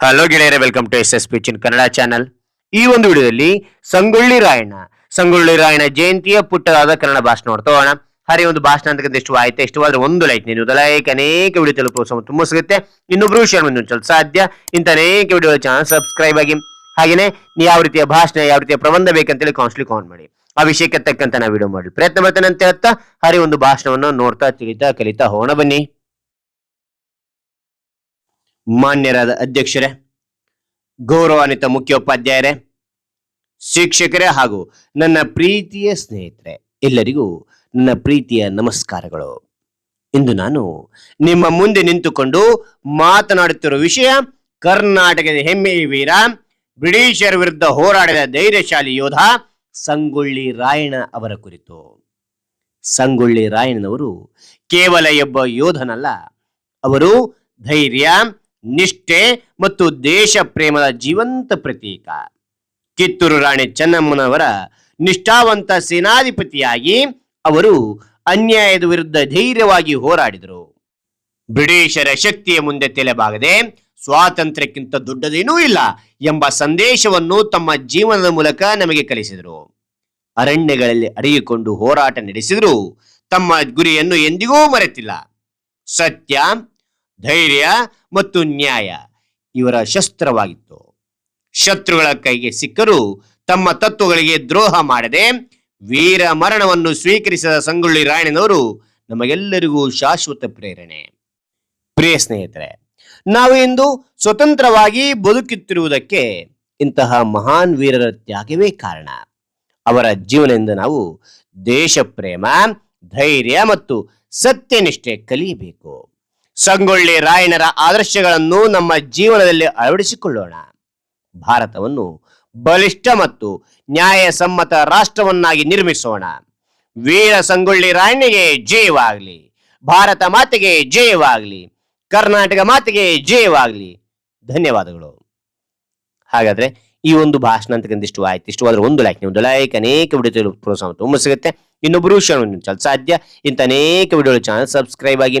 Hello ಗೆಳೆಯರೇ welcome to S S ಪಿಚಿನ್ Kannada channel ಈ ಒಂದು ವಿಡಿಯೋದಲ್ಲಿ ಸಂಗೊಳ್ಳಿ ರಾಯಣ್ಣ ಸಂಗೊಳ್ಳಿ ರಾಯಣ್ಣ ಜಯಂತಿಯ ಪುಟ್ಟದಾದ ಕನ್ನಡ ಭಾಷಣ ನೋಡ್ತಾ ಹೋಗೋಣ. ಹರಿ ಒಂದು ಭಾಷಣ ಅಂತಕ್ಕಂಥ ಇಷ್ಟ ಆಯ್ತು ಇಷ್ಟವಾದ್ರೆ ಒಂದು ಲೈಕ್ ನೀನು ಲೈಕ್ ಅನೇಕ ವಿಡಿಯೋ ತಲುಪುವ ತುಂಬ ಸಿಗುತ್ತೆ. ಇನ್ನೊಬ್ರು ಶೇರ್ ಮುಂದೆ ಸಾಧ್ಯ. ಇಂಥ ಅನೇಕ ವಿಡಿಯೋ ಚಾನಲ್ ಸಬ್ಸ್ಕ್ರೈಬ್ ಆಗಿ. ಹಾಗೆ ನೀವು ಯಾವ ರೀತಿಯ ಭಾಷಣ, ಯಾವ ರೀತಿಯ ಪ್ರಬಂಧ ಬೇಕಂತೇಳಿ ಕಾನ್ಸ್ಟ್ಲಿ ಕಾಮೆಂಟ್ ಮಾಡಿ. ಆ ವಿಷಯಕ್ಕೆ ತಕ್ಕಂತ ನಾವು ವಿಡಿಯೋ ಮಾಡಿ ಪ್ರಯತ್ನ ಮಾಡ್ತೇನೆ ಅಂತ ಹೇಳ್ತಾ ಹರಿ ಒಂದು ಭಾಷಣವನ್ನು ನೋಡ್ತಾ ತಿಳಿತಾ ಕಲಿತಾ ಹೋಗೋಣ ಬನ್ನಿ. ಮಾನ್ಯರಾದ ಅಧ್ಯಕ್ಷರೇ, ಗೌರವಾನ್ವಿತ ಮುಖ್ಯೋಪಾಧ್ಯಾಯರೇ, ಶಿಕ್ಷಕರೇ ಹಾಗೂ ನನ್ನ ಪ್ರೀತಿಯ ಸ್ನೇಹಿತರೆ, ಎಲ್ಲರಿಗೂ ನನ್ನ ಪ್ರೀತಿಯ ನಮಸ್ಕಾರಗಳು. ಇಂದು ನಾನು ನಿಮ್ಮ ಮುಂದೆ ನಿಂತುಕೊಂಡು ಮಾತನಾಡುತ್ತಿರುವ ವಿಷಯ, ಕರ್ನಾಟಕದ ಹೆಮ್ಮೆಯ ವೀರ, ಬ್ರಿಟಿಷರ ವಿರುದ್ಧ ಹೋರಾಡಿದ ಧೈರ್ಯಶಾಲಿ ಯೋಧ ಸಂಗೊಳ್ಳಿ ರಾಯಣ್ಣ ಅವರ ಕುರಿತು. ಸಂಗೊಳ್ಳಿ ರಾಯಣ್ಣನವರು ಕೇವಲ ಒಬ್ಬ ಯೋಧನಲ್ಲ, ಅವರು ಧೈರ್ಯ ನಿಷ್ಠೆ ಮತ್ತು ದೇಶ ಪ್ರೇಮದ ಜೀವಂತ ಪ್ರತೀಕ. ಕಿತ್ತೂರು ರಾಣಿ ಚೆನ್ನಮ್ಮನವರ ನಿಷ್ಠಾವಂತ ಸೇನಾಧಿಪತಿಯಾಗಿ ಅವರು ಅನ್ಯಾಯದ ವಿರುದ್ಧ ಧೈರ್ಯವಾಗಿ ಹೋರಾಡಿದರು. ಬ್ರಿಟಿಷರ ಶಕ್ತಿಯ ಮುಂದೆ ತಲೆಬಾಗದೆ ಸ್ವಾತಂತ್ರ್ಯಕ್ಕಿಂತ ದೊಡ್ಡದೇನೂ ಇಲ್ಲ ಎಂಬ ಸಂದೇಶವನ್ನು ತಮ್ಮ ಜೀವನದ ಮೂಲಕ ನಮಗೆ ಕಲಿಸಿದರು. ಅರಣ್ಯಗಳಲ್ಲಿ ಅಡಗಿಕೊಂಡು ಹೋರಾಟ ನಡೆಸಿದರು ತಮ್ಮ ಗುರಿಯನ್ನು ಎಂದಿಗೂ ಮರೆತಿಲ್ಲ. ಸತ್ಯ ಧೈರ್ಯ ಮತ್ತು ನ್ಯಾಯ ಇವರ ಶಸ್ತ್ರವಾಗಿತ್ತು. ಶತ್ರುಗಳ ಕೈಗೆ ಸಿಕ್ಕರು ತಮ್ಮ ತತ್ವಗಳಿಗೆ ದ್ರೋಹ ಮಾಡದೆ ವೀರ ಮರಣವನ್ನು ಸ್ವೀಕರಿಸಿದ ಸಂಗೊಳ್ಳಿ ರಾಯಣ್ಣನವರು ನಮಗೆಲ್ಲರಿಗೂ ಶಾಶ್ವತ ಪ್ರೇರಣೆ. ಪ್ರಿಯ ಸ್ನೇಹಿತರೆ, ನಾವು ಇಂದು ಸ್ವತಂತ್ರವಾಗಿ ಬದುಕುತ್ತಿರುವುದಕ್ಕೆ ಇಂತಹ ಮಹಾನ್ ವೀರರ ತ್ಯಾಗವೇ ಕಾರಣ. ಅವರ ಜೀವನದಿಂದ ನಾವು ದೇಶ ಪ್ರೇಮ ಧೈರ್ಯ ಮತ್ತು ಸತ್ಯನಿಷ್ಠೆ ಕಲಿಯಬೇಕು. ಸಂಗೊಳ್ಳಿ ರಾಯಣ್ಣರ ಆದರ್ಶಗಳನ್ನು ನಮ್ಮ ಜೀವನದಲ್ಲಿ ಅಳವಡಿಸಿಕೊಳ್ಳೋಣ. ಭಾರತವನ್ನು ಬಲಿಷ್ಠ ಮತ್ತು ನ್ಯಾಯಸಮ್ಮತ ರಾಷ್ಟ್ರವನ್ನಾಗಿ ನಿರ್ಮಿಸೋಣ. ವೀರ ಸಂಗೊಳ್ಳಿ ರಾಯಣ್ಣಗೆ ಜಯವಾಗಲಿ. ಭಾರತ ಮಾತೆಗೆ ಜಯವಾಗಲಿ. ಕರ್ನಾಟಕ ಮಾತೆಗೆ ಜಯವಾಗಲಿ. ಧನ್ಯವಾದಗಳು. ಹಾಗಾದ್ರೆ ಈ ಒಂದು ಭಾಷಣ ಅಂತಕ್ಕಂಥ ಇಷ್ಟು ಆಯ್ತು. ಇಷ್ಟವಾದ್ರೆ ಒಂದು ಲೈಕ್ ಒಂದು ಲೈಕ್ ಅನೇಕ ವಿಡಿಯೋ ಪ್ರೋತ್ಸಾಹ ತುಂಬ ಸಿಗುತ್ತೆ. ಇನ್ನೊಬ್ಬರು ವಿಷಯ ಸಾಧ್ಯ. ಇಂಥ ಅನೇಕ ವಿಡಿಯೋ ಚಾನಲ್ ಸಬ್ಸ್ಕ್ರೈಬ್ ಆಗಿ